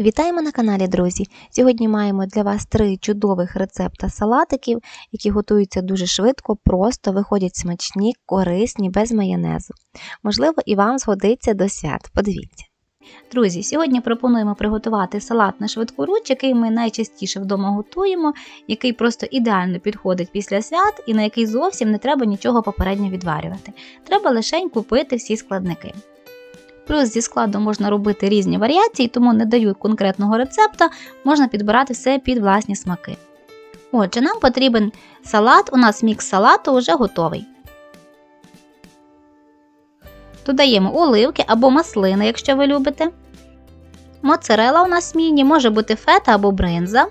Вітаємо на каналі, друзі! Сьогодні маємо для вас три чудових рецепта салатиків, які готуються дуже швидко, просто виходять смачні, корисні, без майонезу. Можливо, і вам згодиться до свят. Подивіться. Друзі, сьогодні пропонуємо приготувати салат на швидку руч, який ми найчастіше вдома готуємо, який просто ідеально підходить після свят і на який зовсім не треба нічого попередньо відварювати. Треба лише купити всі складники. Плюс зі складу можна робити різні варіації, тому не даю конкретного рецепта, можна підбирати все під власні смаки. Отже, нам потрібен салат, у нас мікс салату вже готовий. Додаємо оливки або маслини, якщо ви любите. Моцарела у нас міні, може бути фета або бринза.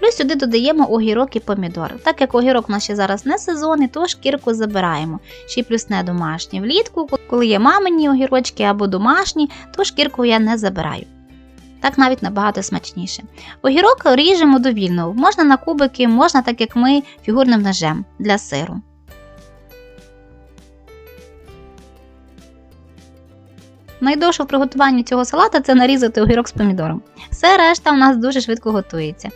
Плюс сюди додаємо огірок і помідор. Так як огірок у нас ще зараз не сезонний, то шкірку забираємо. Ще й плюс не домашні. Влітку, коли є мамині огірочки або домашні, то шкірку я не забираю. Так навіть набагато смачніше. Огірок ріжемо довільно. Можна на кубики, можна, так як ми, фігурним ножем для сиру. Найдовше в приготуванні цього салата це нарізати огірок з помідором. Все решта у нас дуже швидко готується.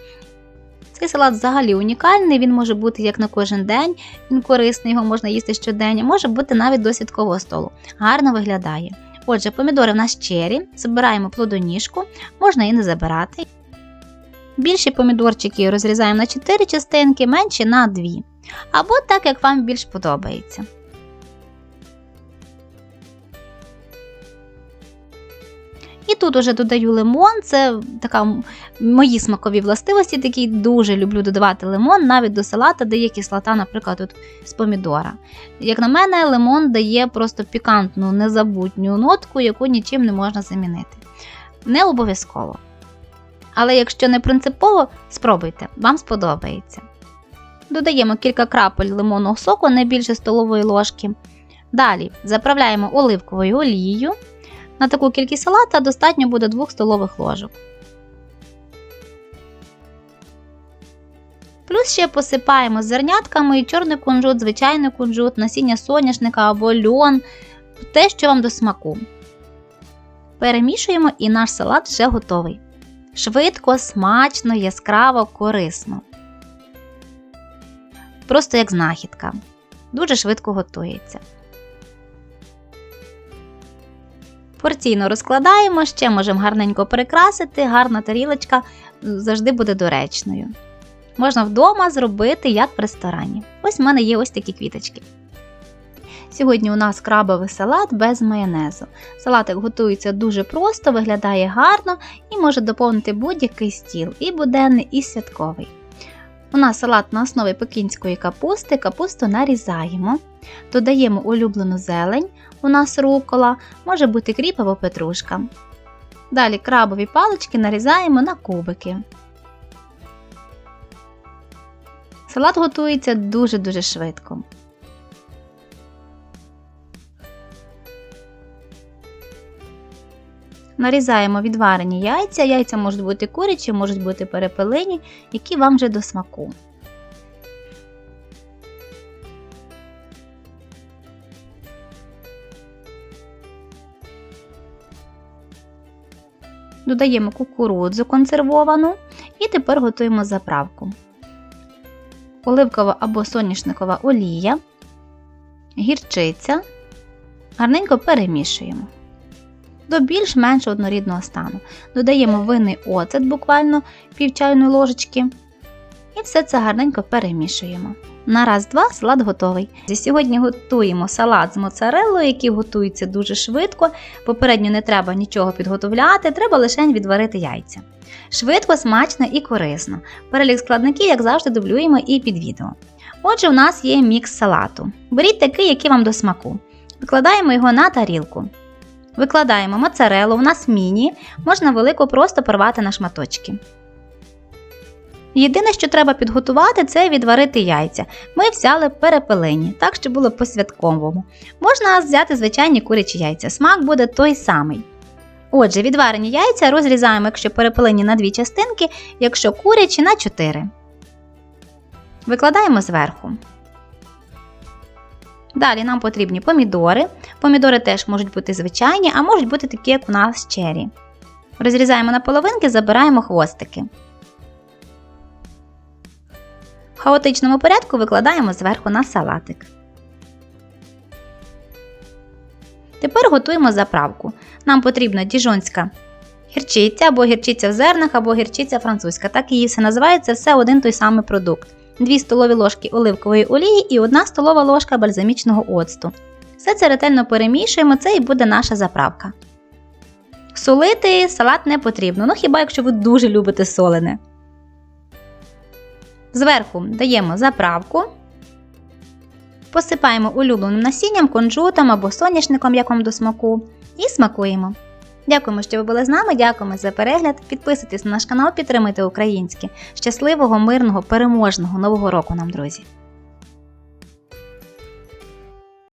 Цей салат взагалі унікальний, він може бути як на кожен день, він корисний, його можна їсти щодень, може бути навіть до святкового столу. Гарно виглядає. Отже, помідори в нас чері, забираємо плодоніжку, можна і не забирати. Більші помідорчики розрізаємо на 4 частинки, менші на 2. Або так, як вам більш подобається. І тут уже додаю лимон, це така мої смакові властивості, такі дуже люблю додавати лимон навіть до салата, де є кислота, наприклад, тут з помідора. Як на мене, лимон дає просто пікантну, незабутню нотку, яку нічим не можна замінити. Не обов'язково. Але якщо не принципово, спробуйте, вам сподобається. Додаємо кілька крапель лимонного соку, не більше столової ложки. Далі заправляємо оливковою олією. На таку кількість салата достатньо буде 2 столових ложок. Плюс ще посипаємо зернятками чорний кунжут, звичайний кунжут, насіння соняшника або льон, те, що вам до смаку. Перемішуємо і наш салат вже готовий. Швидко, смачно, яскраво, корисно. Просто як знахідка. Дуже швидко готується. Порційно розкладаємо, ще можемо гарненько прикрасити, гарна тарілочка завжди буде доречною. Можна вдома зробити, як в ресторані. Ось в мене є ось такі квіточки. Сьогодні у нас крабовий салат без майонезу. Салатик готується дуже просто, виглядає гарно і може доповнити будь-який стіл, і буденний, і святковий. У нас салат на основі пекінської капусти, капусту нарізаємо, додаємо улюблену зелень, у нас рукола, може бути кріп або петрушка. Далі крабові палички нарізаємо на кубики. Салат готується дуже-дуже швидко. Нарізаємо відварені яйця. Яйця можуть бути курячі, можуть бути перепелині, які вам вже до смаку. Додаємо кукурудзу консервовану і тепер готуємо заправку. Оливкова або соняшникова олія, гірчиця. Гарненько перемішуємо до більш-менш однорідного стану. Додаємо винний оцет, буквально пів чайної ложечки. І все це гарненько перемішуємо. На раз-два салат готовий. Сьогодні готуємо салат з моцареллою, який готується дуже швидко. Попередньо не треба нічого підготовляти, треба лише відварити яйця. Швидко, смачно і корисно. Перелік складників, як завжди, дублюємо і під відео. Отже, у нас є мікс салату. Беріть такий, який вам до смаку. Викладаємо його на тарілку. Викладаємо моцарелу, у нас міні, можна велику просто порвати на шматочки. Єдине, що треба підготувати, це відварити яйця. Ми взяли перепелені, так що було по-святковому. Можна взяти звичайні курячі яйця, смак буде той самий. Отже, відварені яйця розрізаємо, якщо перепелені на дві частинки, якщо курячі на 4. Викладаємо зверху. Далі нам потрібні помідори. Помідори теж можуть бути звичайні, а можуть бути такі, як у нас чері. Розрізаємо на половинки, забираємо хвостики. В хаотичному порядку викладаємо зверху на салатик. Тепер готуємо заправку. Нам потрібна діжонська гірчиця або гірчиця в зернах, або гірчиця французька. Так її все називається, все один той самий продукт. 2 столові ложки оливкової олії і 1 столова ложка бальзамічного оцту. Все це ретельно перемішуємо, це і буде наша заправка. Солити салат не потрібно, ну хіба якщо ви дуже любите солене. Зверху даємо заправку. Посипаємо улюбленим насінням, кунжутом або соняшником, як вам до смаку, і смакуємо. Дякуємо, що ви були з нами. Дякуємо за перегляд. Підписуйтесь на наш канал, підтримуйте українське. Щасливого, мирного, переможного нового року нам, друзі!